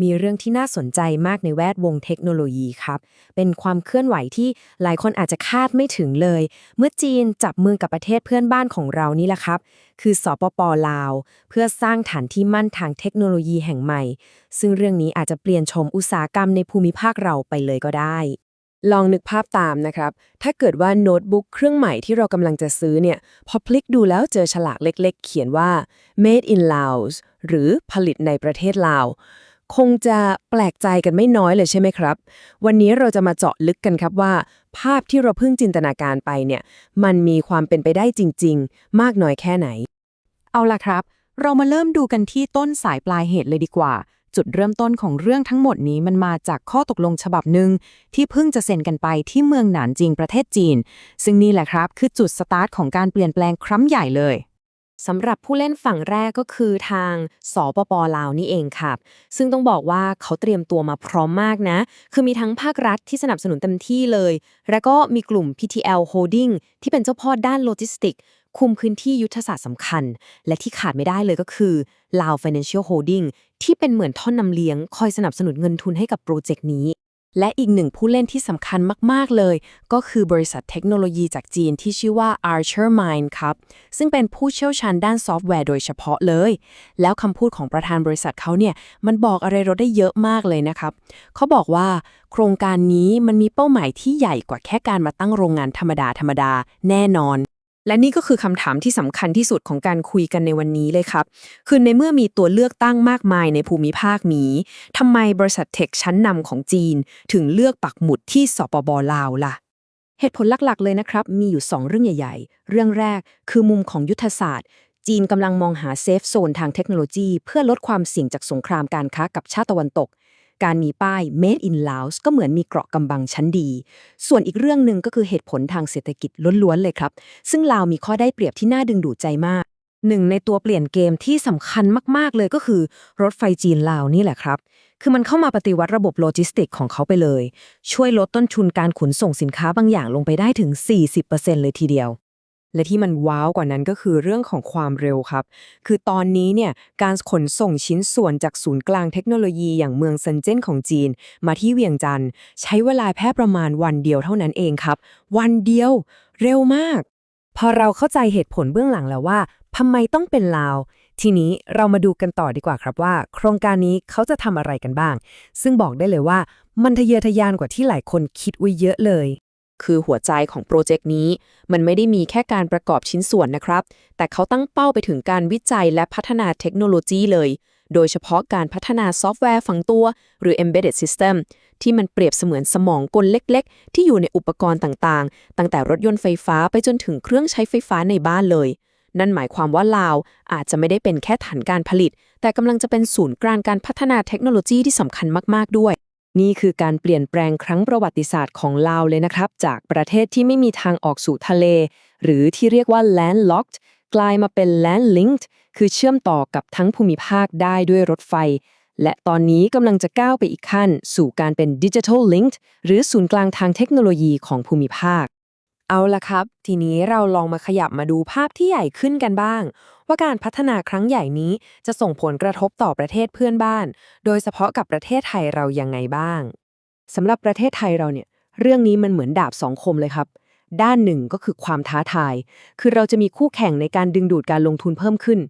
มีเรื่องที่น่าสนใจมากในแวดวงเทคโนโลยีครับ เป็นความเคลื่อนไหวที่หลายคนอาจจะคาดไม่ถึงเลย เมื่อจีนจับมือกับประเทศเพื่อนบ้านของเรานี่แหละครับ คือสปปลาว เพื่อสร้างฐานที่มั่นทางเทคโนโลยีแห่งใหม่ ซึ่งเรื่องนี้อาจจะเปลี่ยนชมอุตสาหกรรมในภูมิภาคเราไปเลยก็ได้ ลองนึกภาพตามนะครับ ถ้าเกิดว่าโน้ตบุ๊กเครื่องใหม่ที่เรากำลังจะซื้อเนี่ย พอพลิกดูแล้วเจอฉลากเล็ก ๆ เขียนว่า made in Laos หรือผลิตในประเทศลาว คงจะแปลกใจกันไม่น้อยเลยใช่ไหมครับ วันนี้เราจะมาเจาะลึกกันครับว่า ภาพที่เราเพิ่งจินตนาการไปเนี่ยมันมีความเป็นไปได้จริง ๆ มากน้อยแค่ไหน เอาล่ะครับ เรามาเริ่มดูกันที่ต้นสายปลายเหตุเลยดีกว่า จุดเริ่มต้นของเรื่องทั้งหมดนี้มันมาจากข้อตกลงฉบับหนึ่งที่เพิ่งจะเซ็นกันไปที่เมืองหนานจิงประเทศจีน ซึ่งนี่แหละครับคือจุดสตาร์ทของการเปลี่ยนแปลงครั้งใหญ่เลย สำหรับผู้เล่นฝั่งแรกก็คือทางสปปลาวนี่เองครับ ซึ่งต้องบอกว่าเขาเตรียมตัวมาพร้อมมากนะ คือมีทั้งภาครัฐที่สนับสนุนเต็มที่เลย แล้วก็มีกลุ่ม PTL Holding ที่เป็นเจ้าพ่อด้านโลจิสติก คุมพื้นที่ยุทธศาสตร์สำคัญ และที่ขาดไม่ได้เลยก็คือ Lao Financial Holding ที่เป็นเหมือนท่อนนำเลี้ยง คอยสนับสนุนเงินทุนให้กับโปรเจกต์นี้ และอีกหนึ่งผู้เล่นที่สำคัญมาก ๆ เลย ก็คือบริษัทเทคโนโลยีจากจีนที่ชื่อว่า Archer Mind ครับ ซึ่งเป็นผู้เชี่ยวชาญด้านซอฟต์แวร์โดยเฉพาะเลย แล้วคำพูดของประธานบริษัทเขาเนี่ย มันบอกอะไรเราได้เยอะมากเลยนะครับ เขาบอกว่าโครงการนี้มันมีเป้าหมายที่ใหญ่กว่าแค่การมาตั้งโรงงานธรรมดาธรรมดาแน่นอน และนี่ก็คือคำถามที่สำคัญที่สุดของการคุยกันในวันนี้เลยครับ คือในเมื่อมีตัวเลือกตั้งมากมายในภูมิภาคนี้ทำไมบริษัทเทคชั้นนำของจีน ถึงเลือกปักหมุดที่สปปลาวล่ะ เหตุผลหลักๆ เลยนะครับ มีอยู่ 2 เรื่องใหญ่ ๆ เรื่องแรกคือมุมของยุทธศาสตร์ จีนกำลังมองหาเซฟโซนทางเทคโนโลยี เพื่อลดความเสี่ยงจากสงครามการค้ากับชาติตะวันตก การมีป้าย Made in Laos ก็เหมือนมีเกราะกำบังชั้นดี ส่วนอีกเรื่องหนึ่งก็คือเหตุผลทางเศรษฐกิจล้วนๆเลยครับ ซึ่งลาวมีข้อได้เปรียบที่น่าดึงดูดใจมากหนึ่งในตัวเปลี่ยนเกมที่สำคัญมาก ๆ เลยก็คือรถไฟจีนลาวนี่แหละครับ คือมันเข้ามาปฏิวัติระบบโลจิสติกของเขาไปเลย ช่วยลดต้นทุนการขนส่งสินค้าบางอย่างลงไปได้ถึง 40%เลยทีเดียว และที่มันว้าวกว่านั้นก็คือเรื่องของความเร็วครับ คือตอนนี้เนี่ยการขนส่งชิ้นส่วนจากศูนย์กลางเทคโนโลยีอย่างเมืองเซนเจิ้นของจีน มาที่เวียงจันทร์ใช้เวลาแค่ประมาณวันเดียวเท่านั้นเองครับ วันเดียว เร็วมาก พอเราเข้าใจเหตุผลเบื้องหลังแล้วว่าทำไมต้องเป็นลาว ทีนี้เรามาดูกันต่อดีกว่าครับว่า โครงการนี้เขาจะทำอะไรกันบ้าง ซึ่งบอกได้เลยว่ามันทะเยอทะยานกว่าที่หลายคนคิดไว้เยอะเลย คือหัวใจของโปรเจกต์นี้ มันไม่ได้มีแค่การประกอบชิ้นส่วนนะครับ แต่เขาตั้งเป้าไปถึงการวิจัยและพัฒนาเทคโนโลยีเลย โดยเฉพาะการพัฒนาซอฟต์แวร์ฝังตัว หรือ embedded system ที่มันเปรียบเสมือนสมองกลเล็ก ๆ ที่อยู่ในอุปกรณ์ต่างๆ ตั้งแต่รถยนต์ไฟฟ้าไปจนถึงเครื่องใช้ไฟฟ้าในบ้านเลย นั่นหมายความว่าลาวอาจจะไม่ได้เป็นแค่ฐานการผลิต แต่กำลังจะเป็นศูนย์กลางการพัฒนาเทคโนโลยีที่สำคัญมาก ๆ ด้วย นี่คือการเปลี่ยนแปลงครั้งประวัติศาสตร์ของลาวเลยนะครับ จากประเทศที่ไม่มีทางออกสู่ทะเล หรือที่เรียกว่า landlocked กลายมาเป็น landlinked คือเชื่อมต่อกับทั้งภูมิภาคได้ด้วยรถไฟ และตอนนี้กำลังจะก้าวไปอีกขั้น สู่การเป็น digital linked หรือศูนย์กลางทางเทคโนโลยีของภูมิภาค เอาละครับ ทีนี้เราลองมาขยับมาดูภาพที่ใหญ่ขึ้นกันบ้าง ว่าการพัฒนาครั้งใหญ่นี้จะส่งผลกระทบต่อประเทศเพื่อนบ้าน โดยเฉพาะกับประเทศไทยเรายังไงบ้างสำหรับประเทศไทยเราเนี่ยเรื่องนี้มันเหมือนดาบสองคมเลยครับ ด้านหนึ่งก็คือความท้าทาย คือเราจะมีคู่แข่งในการดึงดูดการลงทุนเพิ่มขึ้น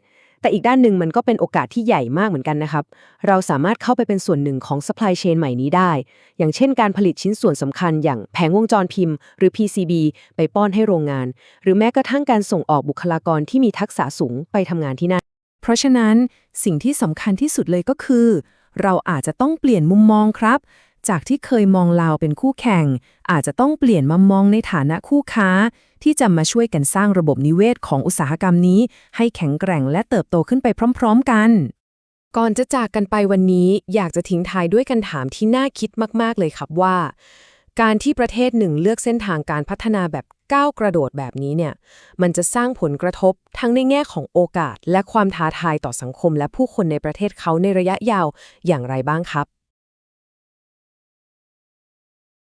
แต่อีกด้านหนึ่งมันก็เป็นโอกาสที่ใหญ่มากเหมือนกันนะครับ เราสามารถเข้าไปเป็นส่วนหนึ่งของ supply chain ใหม่นี้ได้ อย่างเช่นการผลิตชิ้นส่วนสำคัญ อย่างแผงวงจรพิมพ์ หรือ PCB ไปป้อนให้โรงงาน หรือแม้กระทั่งการส่งออกบุคลากรที่มีทักษะสูงไปทำงานที่นั่น เพราะฉะนั้นสิ่งที่สำคัญที่สุดเลยก็คือ เราอาจจะต้องเปลี่ยนมุมมองครับ จากที่เคยมองลาวเป็นคู่แข่ง อาจจะต้องเปลี่ยนมามองในฐานะคู่ค้า ที่จะมาช่วยกันสร้างระบบนิเวศของอุตสาหกรรมนี้ ให้แข็งแกร่งและเติบโตขึ้นไปพร้อม ๆ กัน ก่อนจะจากกันไปวันนี้ อยากจะทิ้งท้ายด้วยคำถามที่น่าคิดมากๆเลยครับว่า การที่ประเทศหนึ่งเลือกเส้นทางการพัฒนาแบบก้าวกระโดดแบบนี้เนี่ย มันจะสร้างผลกระทบทั้งในแง่ของโอกาส และความท้าทายต่อสังคมและผู้คนในประเทศเขาในระยะยาวอย่างไรบ้างครับ